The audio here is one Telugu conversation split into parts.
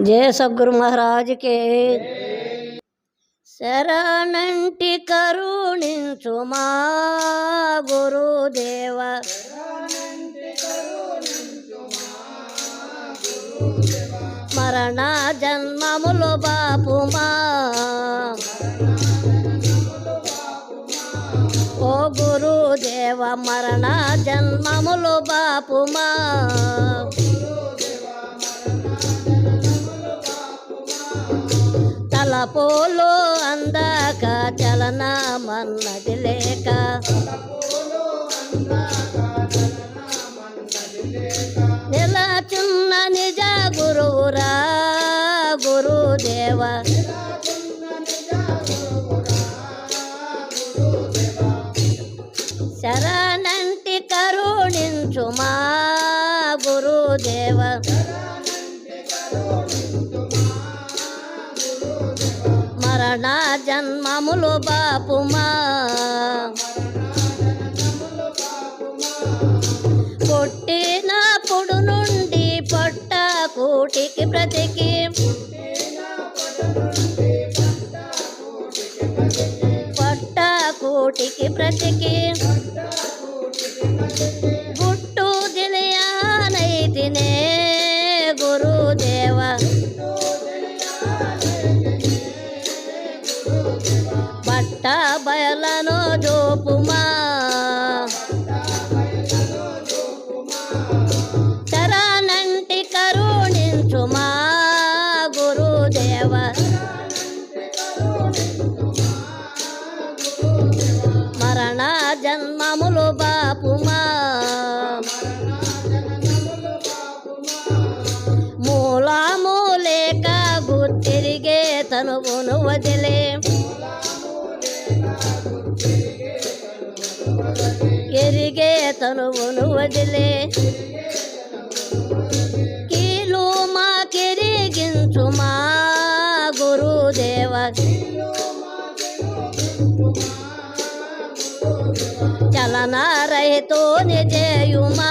జయ సద్గురు మహారాజుకే శరణంటి కరుణించుమా గురుదేవ. మరణ జన్మములు బాపుమా ఓ గురుదేవ మరణ జన్మములు బాపుమా తలపోలు అందాక చలనమన్నది లేక. నిలచున్న నిజ గురువురా గురుదేవ? శరణంటి కరుణించుమా గురుదేవ. మరణ జన్మములు బాపుమా. పుట్టినప్పుడు నుండి పొట్ట కూటికి బ్రతికి. పొట్ట కూటికి బ్రతికి. జన్మములు బాపుమా. మూలము లేక గుర్తిరిగే తనువును వదిలే ఎరిగే తనువును వదిలే కీలు మా కిరిగించు మా గురుదేవ. చలన రహితో నిజయుమా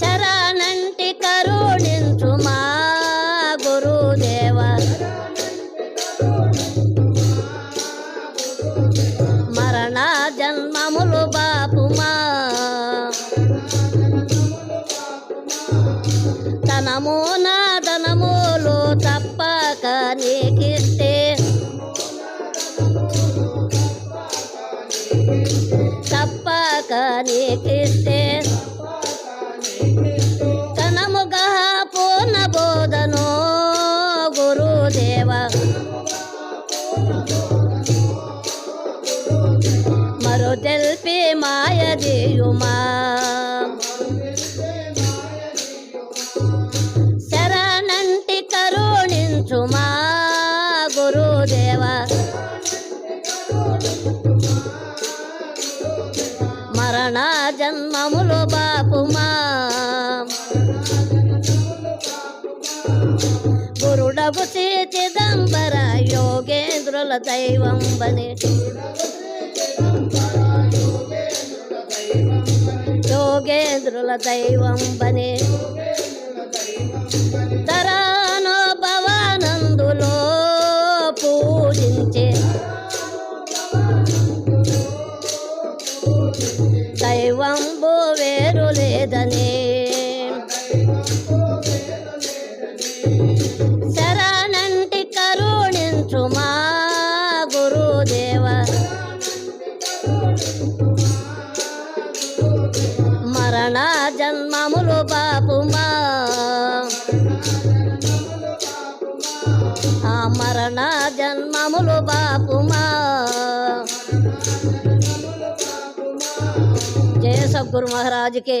శరణంటి కరుణించుమా గురుదేవ? మరణ జన్మములు బాపుమా? తనము నా ధనములు తప్పక నీకిస్తే నీకిస్తే తనముగా పూర్ణ బోధను గురుదేవ. మరో తెల్పి మాయదీయుమా శరణంటి కరుణించుమా. మరణ జన్మములు బాపుమా. గురుడగు చిదంబర యోగేంద్రుల దైవం బని యోగేంద్రుల దైవం బనే శరణంటి కరుణించు మా గురుదేవ. మరణ జన్మములు బాపుమా. ఆ మరణ జన్మములు బాపుమా. జయ సద్గురు మహారాజుకే.